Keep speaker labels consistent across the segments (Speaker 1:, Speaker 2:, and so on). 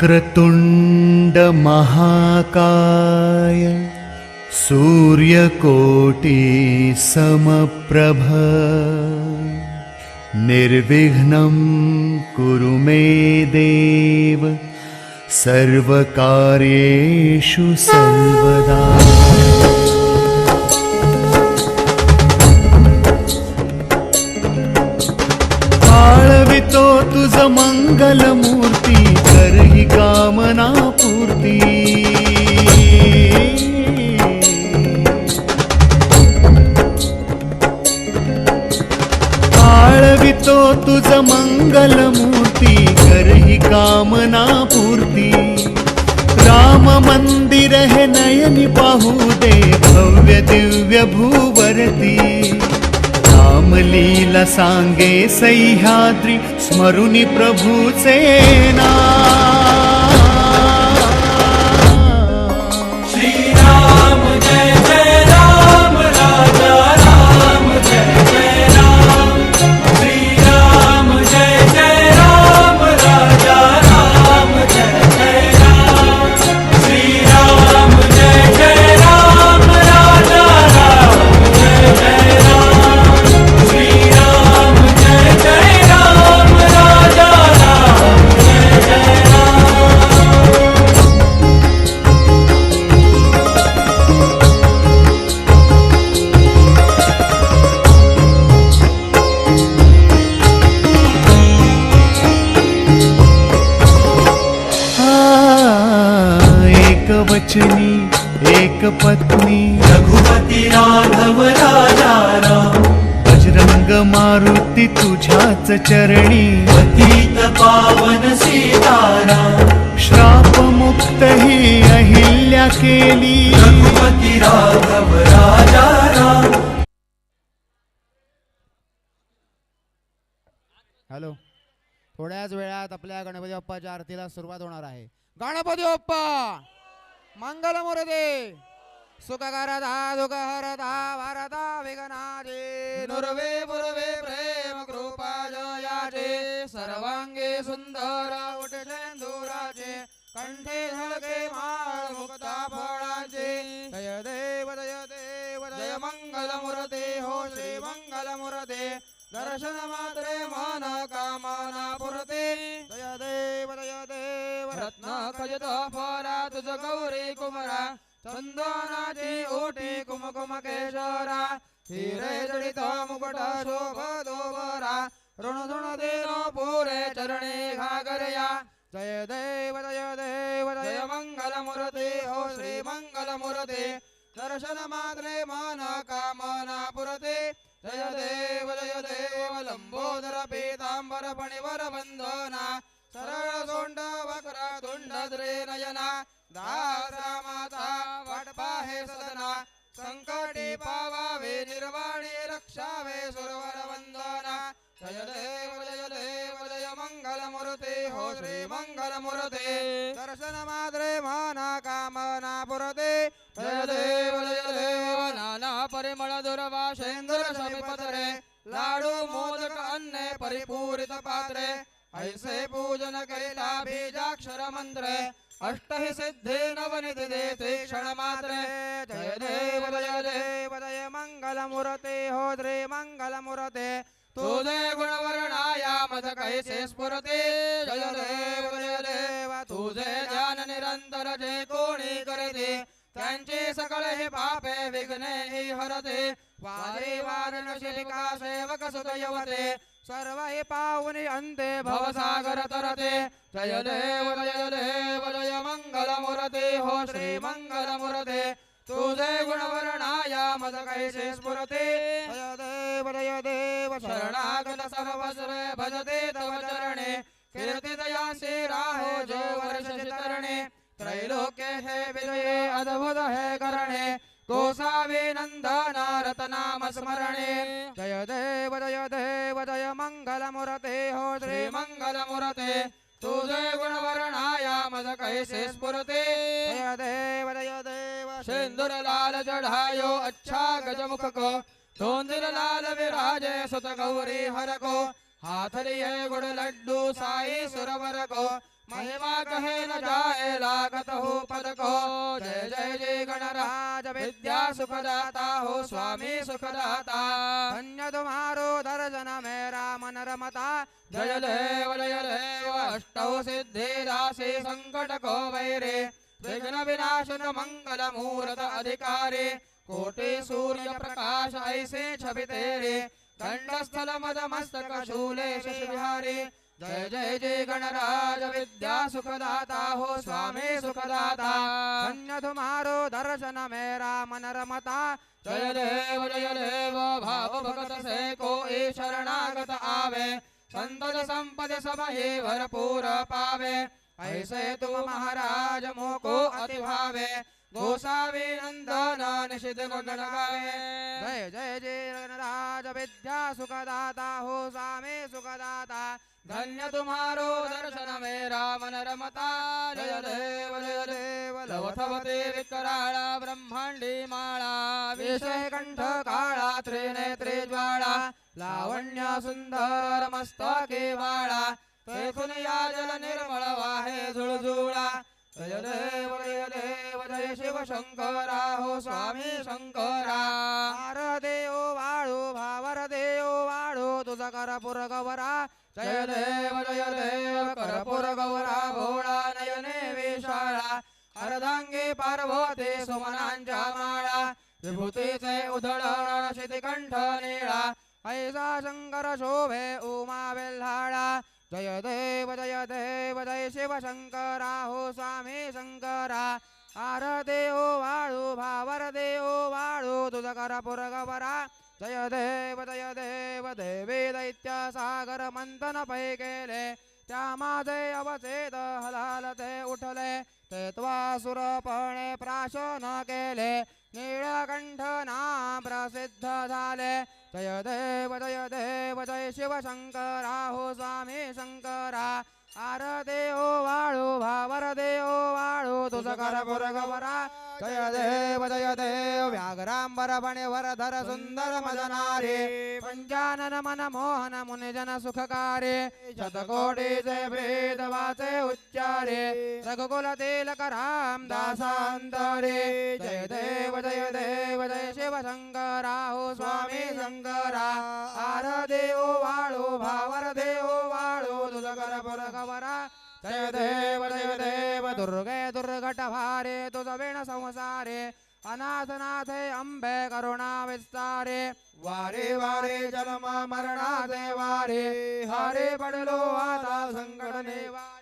Speaker 1: क्रतुण्डमहाकाय सूर्यकोटिसमप्रभ। निर्विघ्नं कुरु मे देव सर्वकार्येषु सर्वदा। आळवितो तुज समङ्गलम् कर ही कामना पूर्ती। आळवितो तुझ मंगलमूर्ती करही कामना पूर्ती। राम मंदिर हे नयनी पाहू दे भव्य दिव्य भूवरती। रामलीला सांगे सह्याद्री स्मरुनी प्रभूचे ना
Speaker 2: पतित पावन सीताराम
Speaker 1: श्राप मुक्त ही अहिल्या केली.
Speaker 2: रघुपती राघव राजा राम.
Speaker 3: हॅलो. थोड्याच वेळात आपल्या गणपती बाप्पाच्या आरतीला सुरुवात होणार आहे. गणपती बाप्पा! मंगल मोरदे सुखकारता दुःखहरता भारता नुर्वे पुर्वे प्रेम कृपा जयाचे। सर्वांगे सुंदर उठेंदुराचे कंठे झळके माळ मुक्ता फळाचे। जय देव जय देव जय मंगल मुरते। हो श्री मंगल मुरते। दर्शन मात्रे मन कामना पुरते। जय देव जय देव। रत्न खजित फरा तुझ गौरी कुमरा। चंदनाची ओटी कुमकुम केशरा हिरे जडित मुकुट शोभ दोबरा ऋण पुरे चरणे घागरया। जय देव जय देव जय मंगल मुरते हो श्री मंगल मुरते दर्शन मात्रे मन कामना पुरते। जय देव जय देव लंबोदर पीतांबर फणिवर बंधना सरळ सोंड वक्र तुंड द्रे नयना। दासा माता वाट सदना संकटे पावावे निर्वाणी रक्षावे सुरवर वंदना जय देव जय देव जय मंगल हो श्री मंगल दर्शन माद्रे माना कामना पुरते। जय देव जय देव नाना परिमळ दुर्वासेंद्र समिपतरे लाडू मोदक अन्ने परिपूरित पात्रे। ऐसे पूजन कैला बीजाक्षर मंत्रे अष्ट हि सिद्धे नवनिधि देते क्षण मात्रे जय देव जय देव जय मंगल मूर्ते हो मंगल तुझे गुणवर्णाया मज कैसे स्फुरते। जय देव जय देव। तुझे ज्ञान निरंतर जे कोणी करते त्यांचे सकळ हे पापे विघ्ने हि हरते। वारे वारण शिलिका सेवक सुदयवते सर्वै पावनि अन्ते भवसागर तरते जय देव जय देव जय मङ्गलमुरते हो श्री मंगल मूर्ते तुझे गुणवर्णाया मद कैसे स्फुरते। जय देव जय देव शरणागत सर्वस्वे भजते तव चरणे। कीर्तिदयासी राहे जो वर्ष चितरणे त्रैलोके हे विजये अद्भुत हे करणे। गोसावी नंदना रतनाम स्मरणे। जय देव जय देव। जय मंगल मूर्ते हो श्री मंगल मूर्ते तुझे गुणवर्णाया मद कैसे स्फुरते। जय देव जय देव सिंदूर लाल चढ़ायो अच्छा गजमुख को धोंदिर लाल विराजे सुत गौरी हर को हाथ लिए गुड़ लड्डू साई सुरवर को महिमा कहे न जाए लागत हो पद को। जय जय जय गणराज विद्या सुखदाता हो स्वामी सुखदाता। धन्य तुम्हारो दर्शन मेरा मन रमता जय देव जय देव, अष्टौ सिद्धि राशि संकट को वैरे। विघ्न विनाशन मंगल मूर्त अधिकारी। कोटि सूर्य प्रकाश ऐसे छवि तेरे। दंडस्थल मद मस्तक शूले शशिविहारी जय जय जय गणराज विद्या सुखदाता हो स्वामी सुखदाता। धन्य तुम्हारो दर्शन मेरा मन रमता जय देव जय देव भाव भगत से कोई शरणागत आवे। संतज संपद सब ही भरपूर पावे। ऐसे तू महाराज मोको अति भावे गोसावी नंदन निषिद गुण गावे जय जय जय गणराज विद्या सुखदाता हो स्वामी सुखदाता। धन्य तुम्हारो दर्शन मेरा मन रमता जय देव जय देव। लवथवते विकराळा ब्रह्मांडी माळा। विषय कंठ काळा त्रिनेत्री ज्वाळा। लावण्य सुंदर मस्तके वाळा। तेथून या जल निर्मळ वाहे झुळझुळा जय देव जय देव। जय शिव शंकरा। हो स्वामी शंकरा। हार देव वाळू भावर देव वाळू तुझा करपुर गवरा जय देव जय देव कर्पूर गौरा भोळा नयने विशाळा हरदांगी पार्वती सुमनांच्या माळा विभूतीचे उधळण शितिकंठ निळा ऐसा शंकर शोभे उमा वेल्हाळा जय देव जय देव जय शिव शंकरा हो स्वामी शंकरा आर देव वाळू भावर देव वाळू तुझ कर पुरगवरा जय देव जय देव देवी दैत्या सागर मंथन पै केले त्या माझे अवचेत हलालते उठले ते सुरपणे प्राशन केले नीळकंठ नाम प्रसिद्ध झाले जय देव जय देव जय शिव शंकरा हो स्वामी शंकरा आर देव वाळू भावर देव वाळू तुझ कर गवरा जय देव जय देव व्याघ्रांबरपणे वरधर सुंदर मदनारे पंचानन मन मोहन मुनिजन सुखकारे शतकोटीचे भेद वाचे उच्चारे रघुकुल तिलक राम दासांतरे जय देव जय देव जय शिव शंकरा हो स्वामी शंकरा आर देव वाळू भावर देव वाळू तुझ कर जय देव जय देव दुर्गे भारे तुझ वेण संसारे अनाथनाथे अंबे करुणा विस्तारे वारे वारे जन्म मरणाचे वारे हारे पडलो आता संकट वारे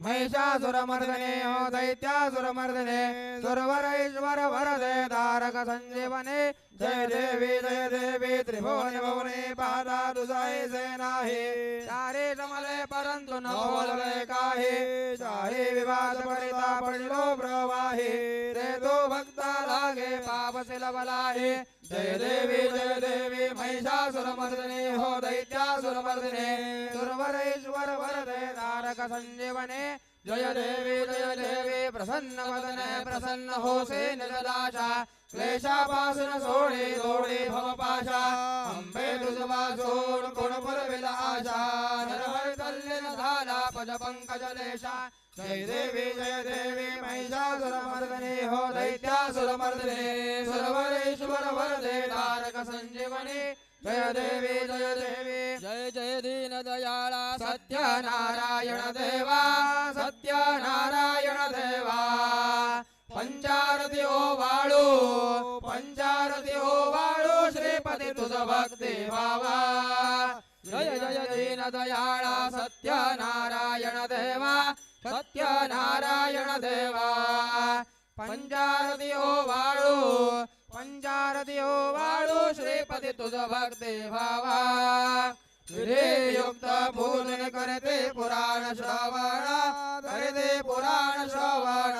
Speaker 3: महिषासुरमर्दने हो दैत्यासुरमर्दने सुरवरेश्वर वरदे तारक संजीवने। जय देवी जय देवी त्रिभुवन भुवने पादा तुझाय से नाही। चारे समले परंतु न बोलले काही। चाहे विवाद परिता पडलो प्रवाहे। रे तो भक्ता लागे पाप सिलवलाहे जय देवी जय देवी महिषासुरमर्दने हो दैत्यासुरमर्दने सुरवरेश्वर वरदे तारक संजीवने। जय देवी जय देवी प्रसन्न वदने प्रसन्न होसे निजदाशा क्लेशापासून सोडे दोडे भवपाशा। अंबे तुझ वाजून विलाशा नरहर कल्याण झाला पद पंकज लेशा जय देवी जय देवी महिषासुरमर्दने हो दैत्यासुरमर्दने सुरवरेश्वर वरदे तारक संजीवनी जय देवी जय देवी। जय जय दीन दयाळा सत्य नारायण देवा। सत्य नारायण देवा। पंचारती ओ वाळू पंचारती ओ वाळू श्रीपती तुझ भक्ती भावा। जय जय दीन दयाळा सत्य नारायण देवा। सत्य नारायण देवा पंचारती ओ वाळू पंचारती ओ वाळू श्रीपती तुझ भक्ती भावा। युक्त पूजन करते पुराण श्रवण करते पुराण श्रवण।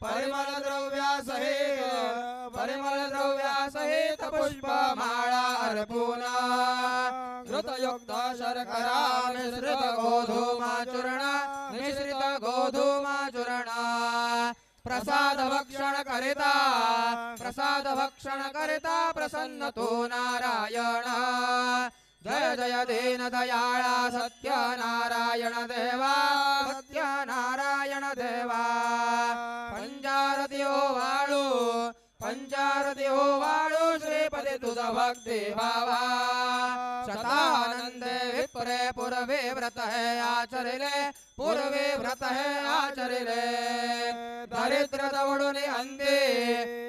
Speaker 3: परिमल द्रव्या सहित परिमल द्रव्या सहित पुष्प माळा अर्पून घृतयुक्त शर्करा मिश्रित गोधूमा चूर्ण मिश्रित गोधूमा चूर्ण प्रसाद भक्षण करिता प्रसाद भक्षण करिता प्रसन्न तो नारायण जय जय दीन दयाळा सत्यनारायण देवा सत्यनारायण देवा पंचारती ओ वाळू पंचारती हो वाळू श्रीपती तुझा भक्ती भावा। शतानंदे विप्रे पूर्वे व्रत है आचरिले पूर्वे व्रत है आचरिले। दरिद्र दवडून अंते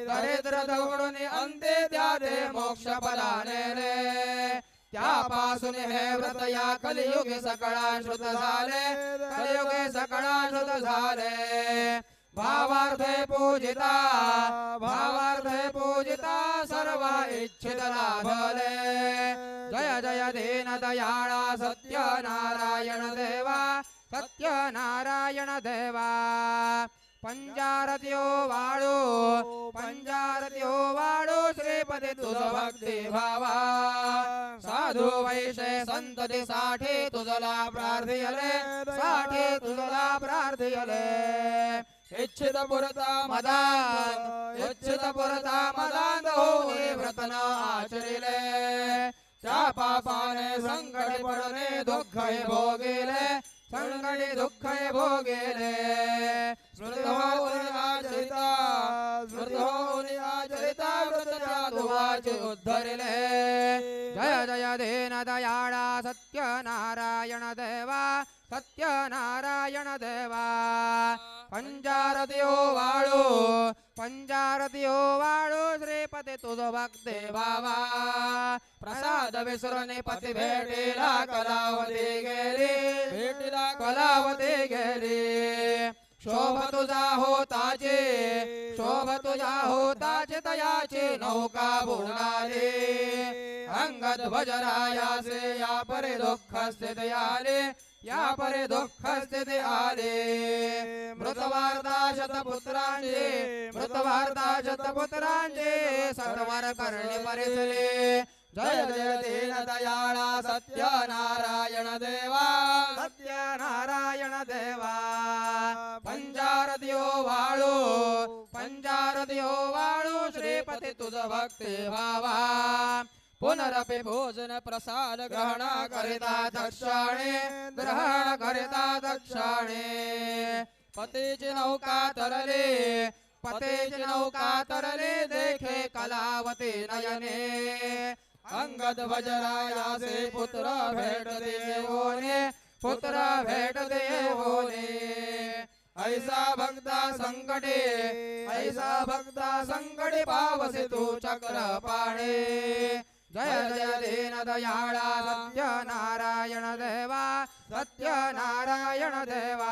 Speaker 3: दरिद्र दवडून अंते त्या दे मोक्ष पदाने रे। त्यापासून हे व्रत या कलियुगे सकळा श्रुत झाले कलियुगे सकळा श्रुत झाले। भावार्थे पूजिता भावार्थे पूजिता सर्व इच्छित लाभले। जय जय दीन दयाळा सत्यनारायण देवा सत्यनारायण देवा। पंचारत्यो वाळू पंचारत्यो वाळू श्रीपती तुझ भक्ती भावा। साधू वैशे संतती साठी तुझला प्रार्थियले साठी तुझला प्रार्थियले। इच्छित पुरता मदान इच्छित पुरता मदान होणे व्रतन आचरिले. त्या पापाने संकटे पडणे दुःख हे भोगिले संकटे दुःख हे भोगिले. स्मृत आचरिता स्मृत आचरिता व्रतच्या दुवाचे उद्धरिले. जय जय दीन दयाळा सत्यनारायण देवा सत्यनारायण देवा. पंचारत्यो वाळू पंचारत्यो वाळू श्रीपती तुझ भक्ते भावा। प्रसाद विसरणे पती भेटीला कलावती गेली। भेटीला कलावती गेली। शोभ तुझा होताचे शोभ तुझा होताचे तयाची नौका बुडाली अंगद भजरायासे या परे दुःख स्थित आले या परे दुःख स्थित आले। मृतवार्ता शतपुत्रांचे मृतवार्ता शतपुत्रांचे सत्वर करणे परिसले. जय जय दीन दयाळा सत्यनारायण देवा. सत्यनारायण देवा. पंचारत्यो वाळू पंचारत्यो वाळू श्रीपती तुझ भक्ती भावा. पुनरपि भोजन प्रसाद ग्रहण करिता दक्षाणे ग्रहण करिता दक्षाणे पतीची नौका तरले पतेची नौका तरले देखे कलावते नयने। अंगद भजरायासे पुत्र भेट देवोने पुत्र भेट देवोने। ऐसा भक्ता संकटे ऐसा भक्ता संकटे पावसे तू चक्र पाणे। जय जय दीन दयाळा सत्य नारायण देवा सत्यनारायण देवा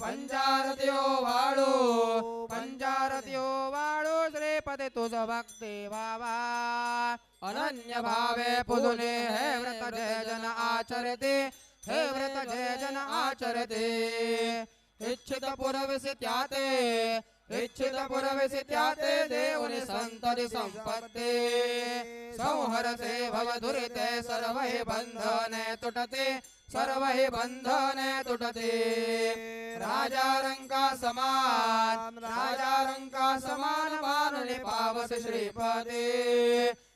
Speaker 3: पंचारत्यो वाळू पंचारत्यो वाळू श्रीपदे तुझ भक्ती भावा अनन्य भावे पुजुने हे व्रत जय जन आचरते हे व्रत जय जन आचरते इच्छित पुरविसी त्याते इच्छित पुरविसी त्याते देऊनि संतरी संपत्ते संहरते भव दुरिते सर्व हि बंधने तुटते सर्व हि बंधने तुटते। राजा रंका समान राजा रंका समान मानले पावस श्रीपदे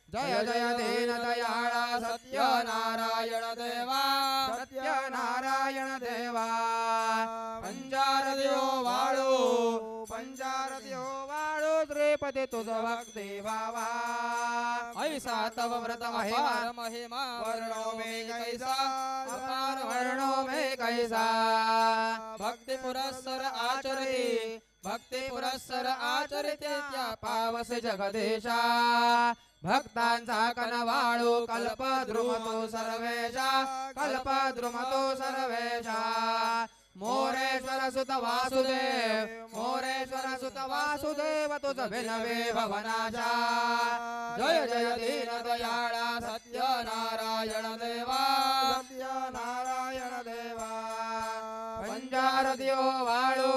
Speaker 3: जय जय देन दयाळा सत्य नारायण देव। श्रीपती तुझ भक्ती भावा ऐसा तव व्रत महिमा महिमा वर्णो मे कैसा. अपार वर्णो मे कैसा. भक्ती पुरस्सर आचरते. भक्ती पुरस्सर आचरिते त्या पावस जगदेशा. भक्तांचा कनवाळू कल्प द्रुमतो सर्वेशा. कल्प द्रुमतो सर्वेशा. मोरेश्वर सुत वासुदेव मोरेश्वर सुत वासुदेव तुझ भिनवे भवनाशा। जय जय दीन दयाळा सत्य नारायण देवा। सत्य नारायण देवा। पंचार दियो वाळू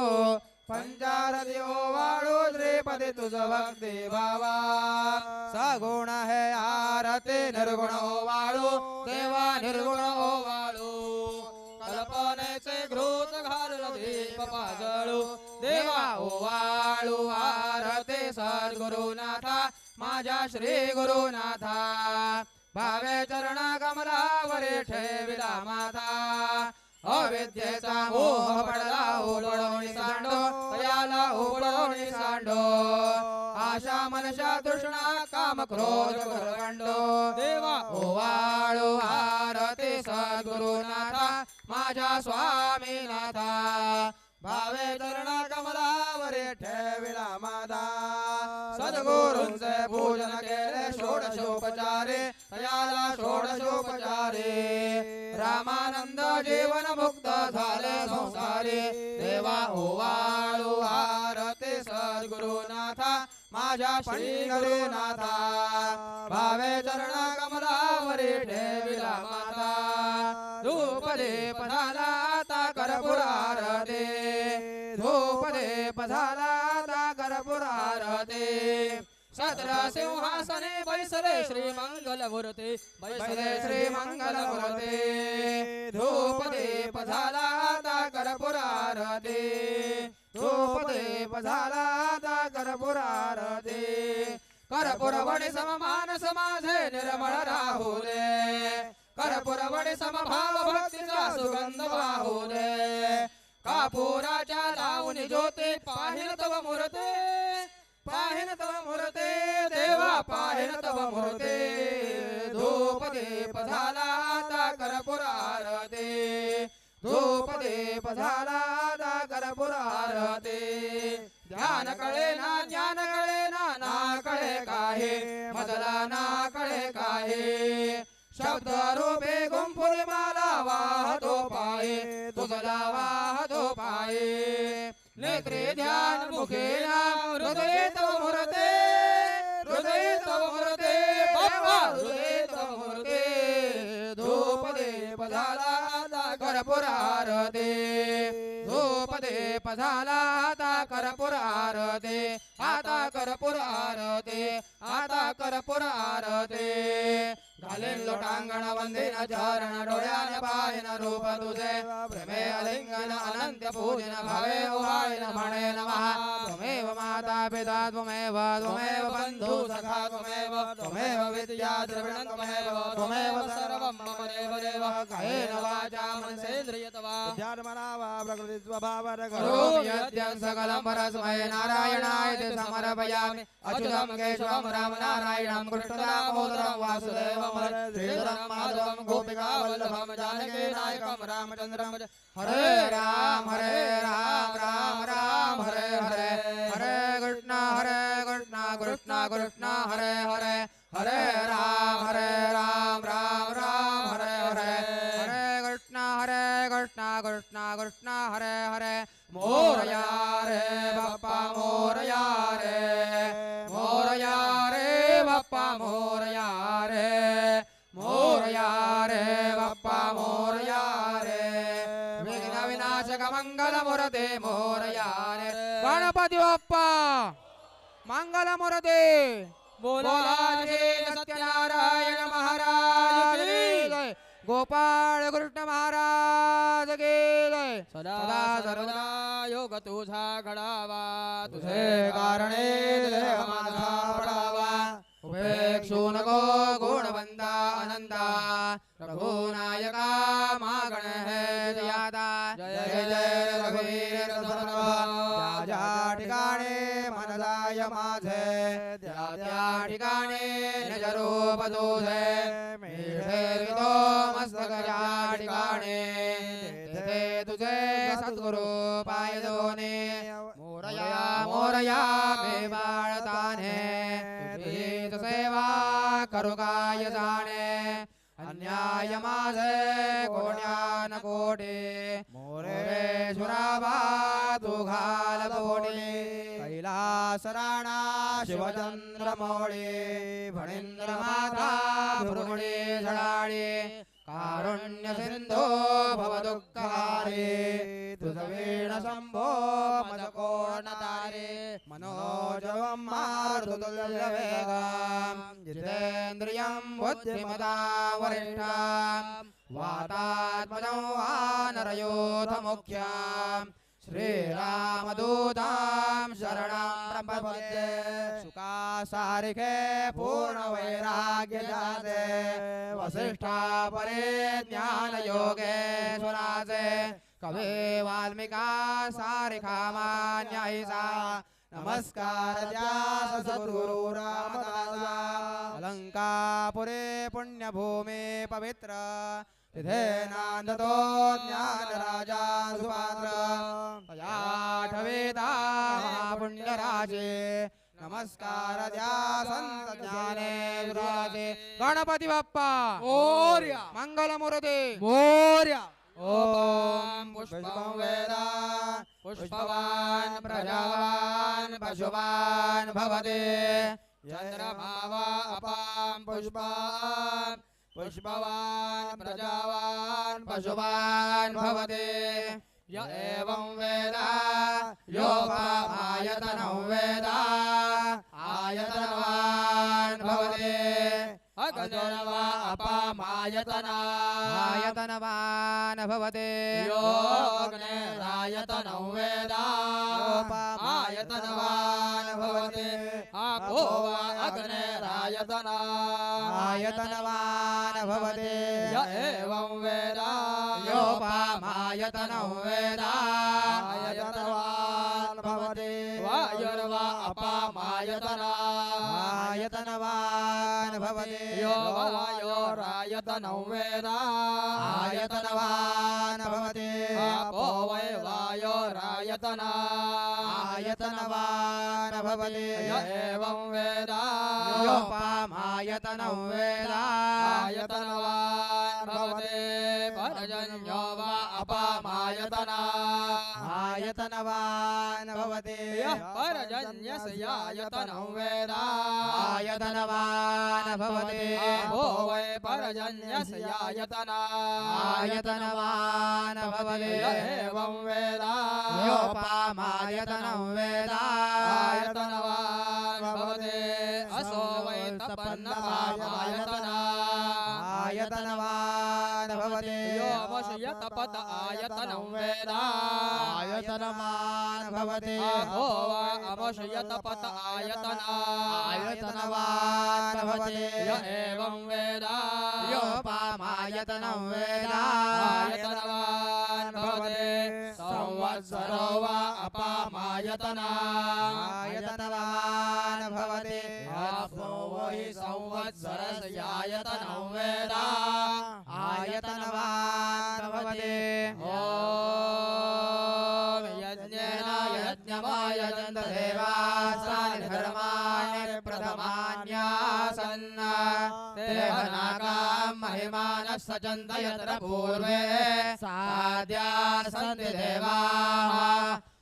Speaker 3: पंचार दियो वाळू श्रीपदी तुझ भक्ती भावा। सगुण है आरती निर्गुण ओ वाळू देवा निर्गुण ओ वाळू कल्पनेचे घृत घालून दीप पाजळू. देवा ओवाळू आरते सद्गुरुनाथा माझ्या श्री गुरुनाथा. भावे चरण कमलावरे ठेविला माता अविद्येचा मोह पडला उबळवणी सांडो याला उबळवणी सांडो. आशा मनशा तृष्णा काम क्रोध करवंडो देवा। ओवाळू आरती सद्गुरुनाथा माझ्या स्वामीनाथा। भावे चरण कमलावरे ठेविला माता सद्गुरूंचे पूजन केले षोडशोपचारे तयाला षोडशोपचारे। रामानंद जीवन मुक्त झाले संसारी। देवा ओवाळू माझ्या श्री गुरुनाथा भावे चरण कमलावरी ठेविला माता धूप दीप झाला आता कर्पूर आरती धूप दीप झाला आता कर्पूर आरती सत्र सिंहासने बैसले श्री मंगल मूर्ती बैसले श्री मंगल मूर्ती धूप दीप झाला आता कर्पूर आरती धूप दीप झाला आता कर्पूर आरती कर्पूर वडी निर्मळ राहू दे कर्पूर समभाव भक्तीचा सुगंध वाहू दे कापुराच्या लावून ज्योती पाहिन तव मूर्ती. पाहिन तव मूर्ती देवा पाहिन तव मूर्ती. धूप दीप झाला आता कर्पूर आरती धूप दीप झाला आता आरती ध्यान कळे ना ज्ञान कळे ना ना कळे काहे? मजला ना कळे काहे? शब्द रूपे गुंफुरी माला वाहतो पाये तुझला वाहतो पाये नेत्रे ध्यान मुखे नाम हृदय तो मुरते। दीप झाला आता करपूर आरते आता करपूर आरते आता करपूर आरते. घालेन लोटांगण वंदिन चरण डोळ्याने पाहिन रूप तुझे प्रेमे अलिंगन अनंत पूजन भावे उभायन म्हणे नमः। त्वमेव माता पिता त्वमेव त्वमेव बन्धु सखा त्वमेव त्वमेव विद्या द्रविणं त्वमेव त्वमेव सर्वं मम देव देव। कायेन वाचा मनसेन्द्रियतवा करोमि यद्यं सकलं परस्मै नारायणाय ते समर्पयामि। अच्युतं केशवं राम नारायणं कृष्णदामोदरं वासुदेवं माधवम गोपिका वल्लभम जानकी नायकम रामचंद्रम हरे राम हरे राम राम राम हरे हरे हरे कृष्ण हरे कृष्ण कृष्ण कृष्ण हरे हरे हरे मंगल मूर्ते बोला सत्यनारायण महाराज गोपाळ कृष्ण महाराज की जय सदा सर्वदा योग तुझा घडावा तुझे कारणे माझा रूप तुझे मी ठेवितो मस्तक तुझे सद्गुरु पाय दोने मोरया मोरया मे बाळताने। तुझीच सेवा करू काय जाणे। अन्याय माझे कोण्या न कोटे। मोरे सुराबा तू घाल कोटे कैलास राणा शिवचंद्र मोळे फणींद्र माता भृगुणे झडाळे कारुण्य सिंधो भव दुःखारे तुझ शंभो मज कोण मनोजवं मारुतुल्य वेगं जितेन्द्रियं बुद्धिमता वरिष्ठां वातात्मजं वानरयोथ मुख्यां श्रीरामदूतां शरणं प्रपद्ये। सुखा सारिखे पूर्ण वसिष्ठा परे ज्ञान योगे स्वराजे। कवे वाल्मिका सारिखा मान्यायिसा नमस्कार त्या सद्गुरु रामदासा। अलंकापुरे पुण्यभूमी पवित्र। तो ज्ञानराजा सुपात्र। तयाठवेदा पुण्यराजे नमस्कार ज्ञाने गुरुते गणपति पप्पा
Speaker 4: भोर्य
Speaker 3: मङ्गल
Speaker 4: मूर्ते
Speaker 3: ॐ पुष्पं वेदा। पुष्पवान् प्रजावान् पशुवान् भवते। चन्द्रभावा अपां अपाम् पुष्पान्। पुष्पवान् प्रजावान् पशुवान् भवते। य एवं वेद योपामायतनं वेद आयतनवान् भवते। अगजनवा अपामायतना आयतनवान् भवते। योऽग्नेरायतनं वेद आयतनवान् भवते। आपो वा अग्नेरायतना आयतनवान् भवते। य एवं वेद। योपामायतनं वेद। आयतनवान् भवते। वायुर्वा अपामायतना। आयतनवान् भवते। यो वायोरायतनं वेद। आयतनवान् भवते। आपो वै वायोरायतना। आयतनवान् भवते य एवं वेद। योपामायतनं वेद। आयतनवान् भवते यः पर्जन्यस्यायतनं वेद। आयतनवान् भवते आपो वै पर्जन्यस्यायतना। आयतनवान् भवते य एवं वेद। योपामायतनं वेद। आयतनवान् भवते असो वै तपन्नपामायतना आयतनवान् भवते यो वशयतपत आयतनं वेद आयतनवान् भवते। अहो वा अवशयतपत आयतना। आयतनवान् भवते। य एवं वेद। योपामायतनं वेद। आयतनवान् भवते। संवत्सरो वा अपामायतना। आयतनवान् भवते। आपो हि संवत्सरस्यायतनं वेद। आयतनवान् भवते। ॐ यज्ञेन यज्ञमाय देवासानि धर्माणि प्रथमान्यासन् ते हनाकां महिमानः सचन्त यत्र पूर्वे साद्याः सन्ति देवाः।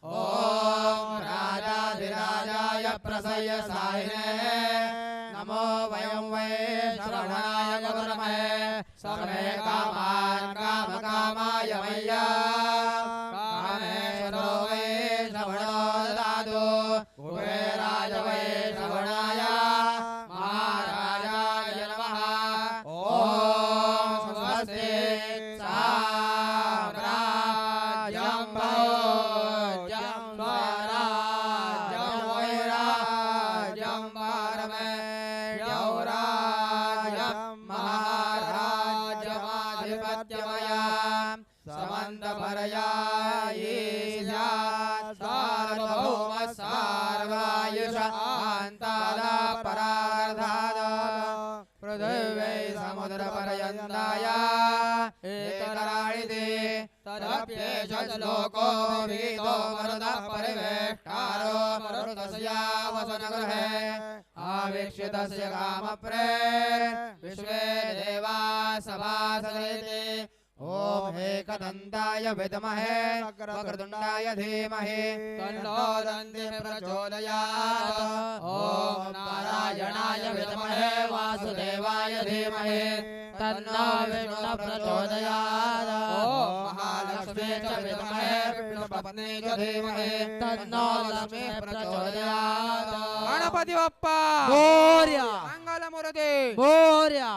Speaker 3: ॐ राजाधिराजाय प्रसय साहिने नमो वयं वै श्रवणाय गौरमहे समे कामान् कामकामाय मय्या एकराळिते तदप्येष लोको भीतो मरुतः परिवेष्टारो मरुतस्य वसनगृहे। आवीक्षितस्य कामप्रे। विश्वे देवा सभासदेते ॐ एकदन्ताय विद्महे। वक्रतुण्डाय धीमहि। तन्नो दन्ति प्रचोदयात्। ॐ नारायणाय विद्महे। वासुदेवाय धीमहि। तन्नो विष्णु प्रचोदयात्। ॐ महालक्ष्मी च विद्महे विष्णुपत्नी च धीमहि। तन्नो लक्ष्मी प्रचोदयात्। गणपती बाप्पा
Speaker 4: मोर्या
Speaker 3: मंगलमूर्ती!
Speaker 4: मोर्या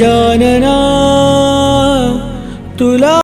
Speaker 5: जानना